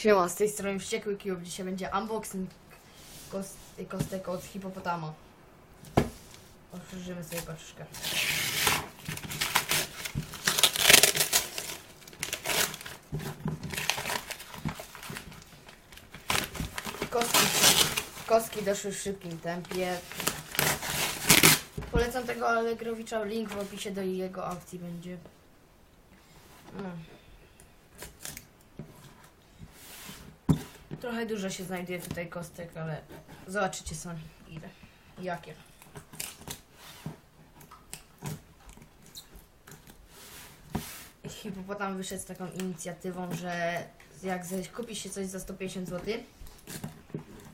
Siema, z tej strony Wściekły Cube. Dzisiaj będzie unboxing kost kostek od hipopotama. Otworzymy sobie paczkę. Kostki, kostki doszły w szybkim tempie. Polecam tego Allegrowicza, link w opisie do jego aukcji będzie. No. Trochę dużo się znajduje tutaj kostek, ale zobaczycie sami ile. Jakie. Hipopotam wyszedł z taką inicjatywą, że jak kupi się coś za 150 zł,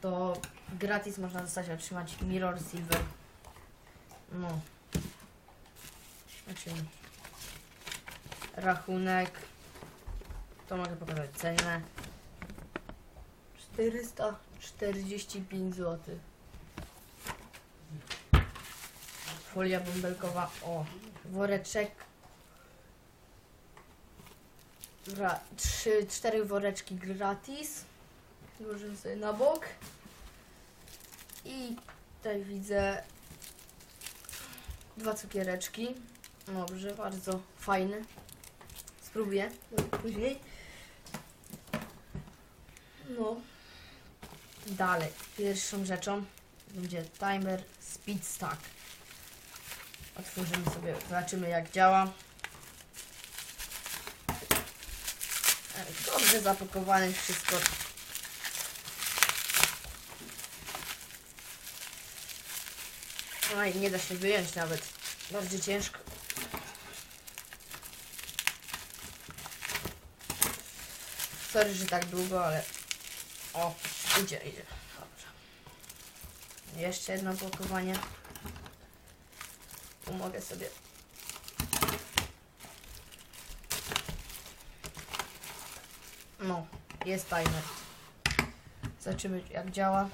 to gratis można dostać otrzymać Mirror Silver. No. Znaczy, rachunek. To mogę pokazać cenę. 445 zł. Folia bąbelkowa. O, woreczek. Trzy, cztery woreczki gratis. Złożymy sobie na bok. I tutaj widzę dwa cukiereczki. Dobrze, bardzo fajne. Spróbuję później. No. Dalej, pierwszą rzeczą będzie timer speed stack. Otworzymy sobie, zobaczymy jak działa. E, Dobrze zapakowane wszystko. No i nie da się wyjąć nawet. Bardzo ciężko. Sorry, że tak długo, ale o, idzie, idzie. Dobrze. Jeszcze jedno blokowanie. Tu mogę sobie. No, jest timer. Zobaczymy jak działa.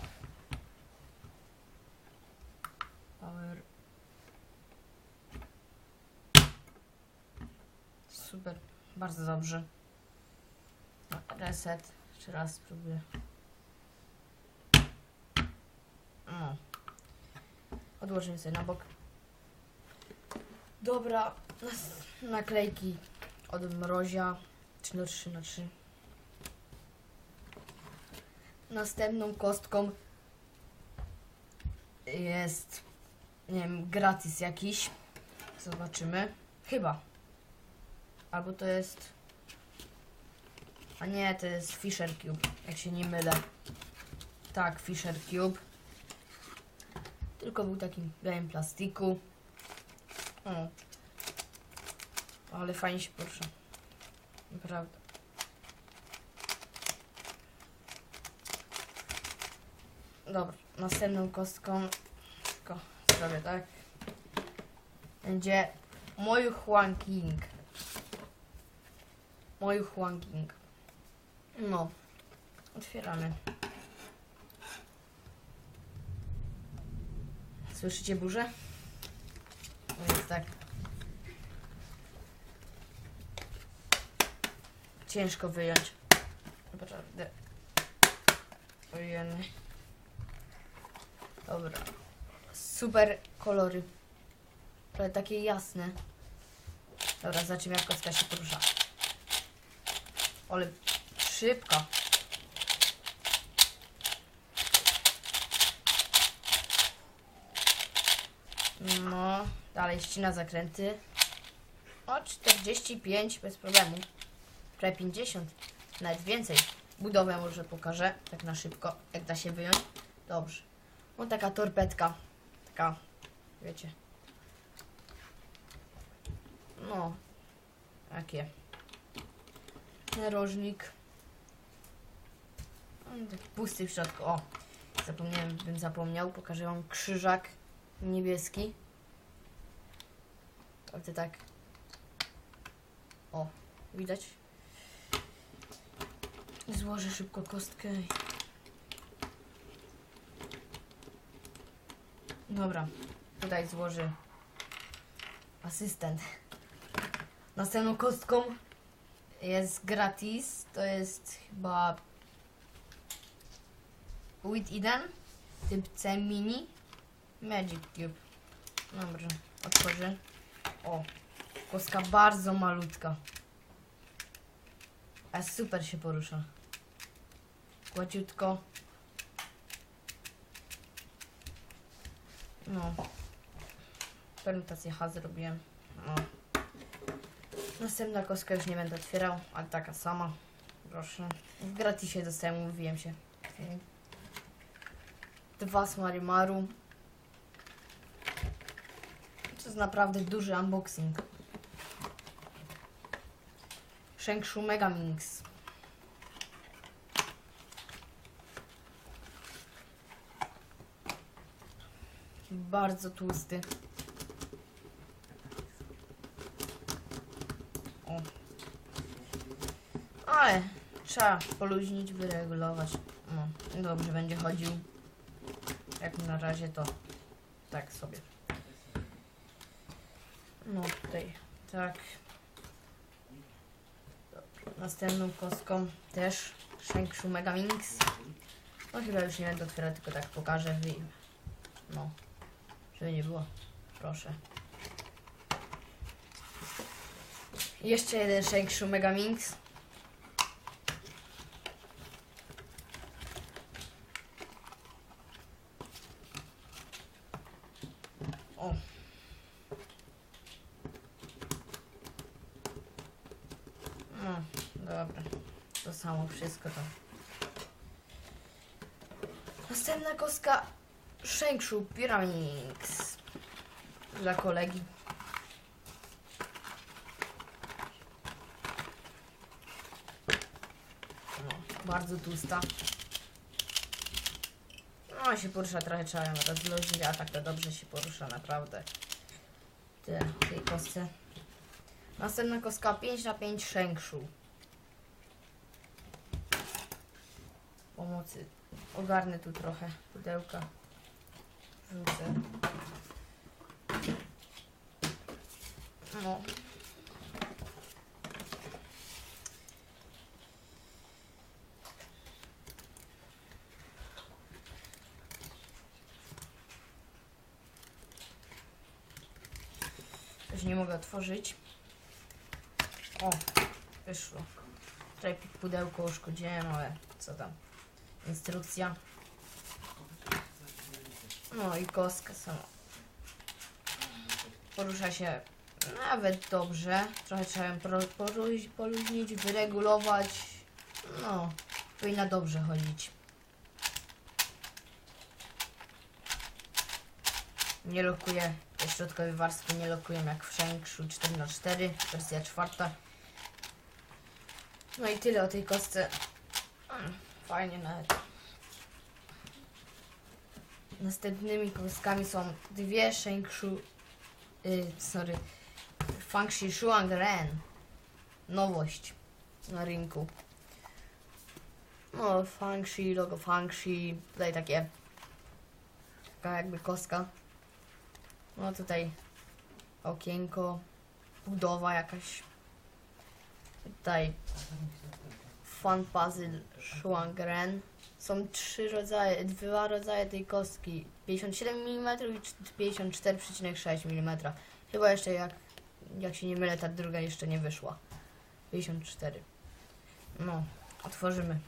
Power. Super, bardzo dobrze. No, Reset. Jeszcze raz spróbuję. No. Odłożymy sobie na bok. Dobra, naklejki od mrozia 3 na 3 na 3 Następną kostką jest nie wiem, gratis jakiś. Zobaczymy. Chyba. Albo to jest a nie, to jest Fisher Cube, jak się nie mylę. Tak, Fisher Cube. Tylko był taki w białym plastiku. O. Ale fajnie się porusza. Naprawdę. Dobra, następną kostką tylko zrobię tak. Będzie Moju Huang King. Moju Huang King. No. Otwieramy. Słyszycie burzę? Jest tak. Ciężko wyjąć. Naprawdę. Ojej. Dobra. Super kolory. Ale takie jasne. Dobra, zobaczymy jak kostka się porusza. Ale szybko. No, dalej ścina zakręty. O, 45 bez problemu. Prawie 50, nawet więcej. Budowę może pokażę, tak na szybko, jak da się wyjąć. Dobrze. No taka torpedka. Taka, wiecie. No, takie. Narożnik. Pusty w środku. O, zapomniałem, bym zapomniał. Pokażę wam krzyżak niebieski. Ale to tak. O, widać? Złożę szybko kostkę. Dobra, tutaj złoży asystent. Następną kostką jest gratis. To jest chyba With Eden, typ C mini, Magic Cube. Dobrze, otworzę. O, kostka bardzo malutka. A super się porusza. Gładziutko. No. Permutację H zrobiłem. No. Następna kostka już nie będę otwierał, ale taka sama. Proszę. W gratisie dostałem, mówiłem się. Dwa Smarimaru. To jest naprawdę duży unboxing. Shengshu Mega Mix. Bardzo tłusty. O. Ale trzeba poluźnić, wyregulować. No, dobrze będzie chodził. Jak na razie to tak sobie. No tutaj, tak. Następną kostką też Shengshu Mega Mix. No chyba już nie będę otwierać, tylko tak pokażę. No, żeby nie było. Proszę. Jeszcze jeden Shengshu Mega Mix. O. No, dobra. To samo wszystko to. Następna kostka Shengshu Pyramix. Dla kolegi. No, bardzo tłusta. No, się porusza trochę, trzeba ją rozluźnić, a tak to dobrze się porusza, naprawdę. W tej kostce. Następna kostka 5 na 5 Shengshu. Pomocy. Ogarnę tu trochę pudełka. Wrzucę. No. Już nie mogę otworzyć. O, wyszło. Tutaj pudełko uszkodziłem, ale co tam. Instrukcja. No i kostka sama. Porusza się nawet dobrze. Trochę trzeba ją poluźnić, wyregulować. No, powinna dobrze chodzić. Nie lokuje, te środkowe warstwy nie lokują jak w Shengshu 4x4, wersja czwarta. No i tyle o tej kostce. Fajnie nawet. Następnymi kostkami są dwie Shengshu, y, sorry, Fangshi Shuang Ren. Nowość na rynku. No, Fangshi, logo Fangshi, tutaj takie, taka jakby kostka. No tutaj okienko, budowa jakaś. Tutaj Fun Puzzle Shuangren. Są trzy rodzaje, dwa rodzaje tej kostki. 57 mm i 54,6 mm. Chyba jeszcze jak, jak się nie mylę, ta druga jeszcze nie wyszła. 54. No, otworzymy.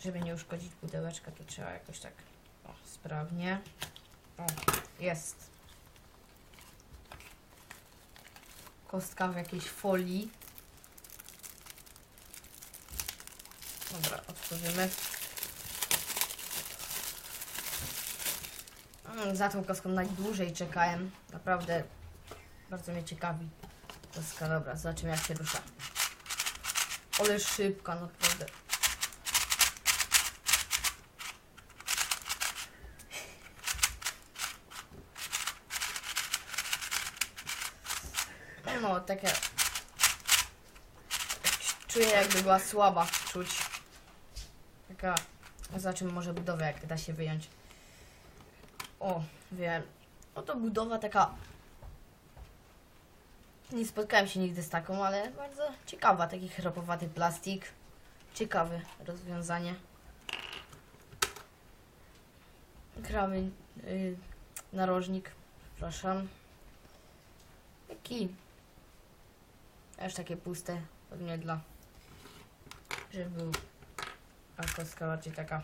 Żeby nie uszkodzić pudełeczka, to trzeba jakoś tak o, sprawnie. O, jest. Kostka w jakiejś folii. Dobra, otworzymy. Mm, Za tą kostką najdłużej czekałem. Naprawdę bardzo mnie ciekawi. Kostka, dobra, zobaczymy jak się rusza. Ale szybka, naprawdę. No, takie... Czuję jakby była słaba, czuć. Taka... Zobaczymy może budowę, jak da się wyjąć. O, wiem. Oto budowa taka... Nie spotkałem się nigdy z taką, ale bardzo ciekawa. Taki chropowaty plastik. ciekawe rozwiązanie. Krawędź, y, narożnik, przepraszam. Taki, aż takie puste, pewnie dla, żeby był, a kostka bardziej taka.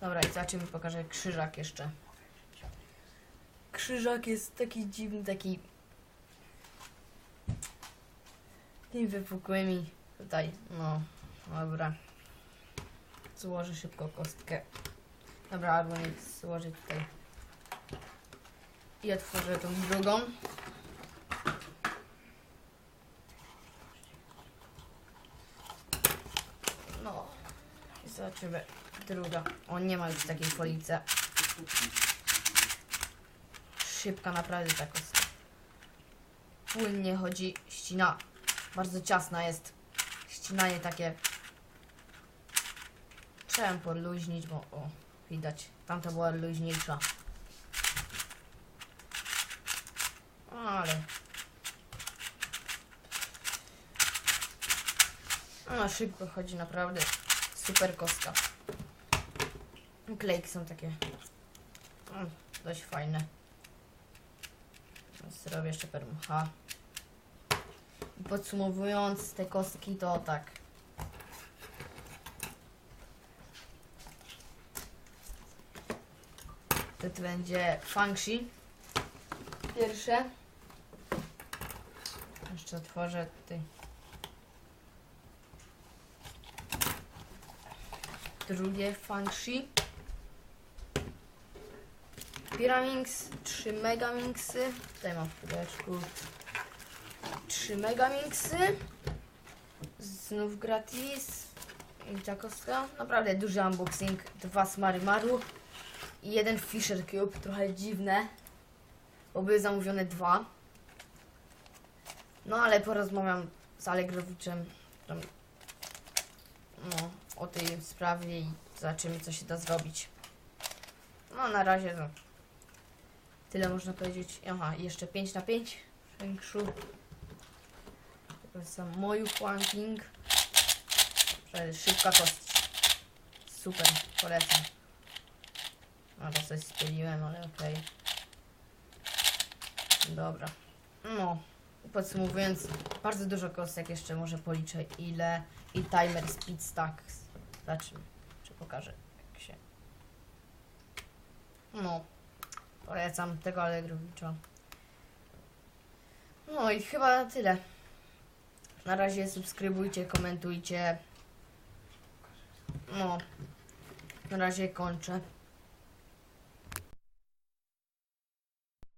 Dobra, i zobaczymy, pokażę krzyżak jeszcze. Krzyżak jest taki dziwny, taki tymi wypukłymi tutaj, no, dobra. Złożę szybko kostkę. Dobra, albo nie złożę tutaj. I otworzę tą drugą. No. I zobaczymy. Druga. O, nie ma już takiej folice. Szybka naprawdę ta kostka. Płynnie chodzi ścina. Bardzo ciasna jest. Ścinanie takie. Trzeba podluźnić, bo o, widać. Tamta była luźniejsza. Ale. No, szybko chodzi, naprawdę. Super kostka. Klejki są takie. mm, dość fajne. Zrobię jeszcze permucha. I Podsumowując te kostki, to tak. To, będzie Fangshi. Pierwsze. Jeszcze otworzę tutaj. Drugie Fangshi. Pyraminx, 3 Megaminxy. Tutaj mam w pudełeczku 3 Megaminxy. Znów gratis. I ta. Naprawdę duży unboxing. Dwa Smary Maru. I jeden Fisher Cube. Trochę dziwne. Bo były zamówione dwa. No ale porozmawiam z Alegrowiczem. No, o tej sprawie i zobaczymy co się da zrobić. No na razie no. Tyle można powiedzieć. Aha, jeszcze 5 na 5 Szengszu. To jest moju. Przecież Szybka kość. Super, polecam. A to coś spieliłem, ale okej. Dobra. No. Podsumowując, bardzo dużo kostek jeszcze może policzę ile i timer speed stacks. Zobaczymy, czy pokażę jak się. No. Polecam tego Allegrowicza. No i chyba tyle. Na razie subskrybujcie, komentujcie. No. Na razie kończę.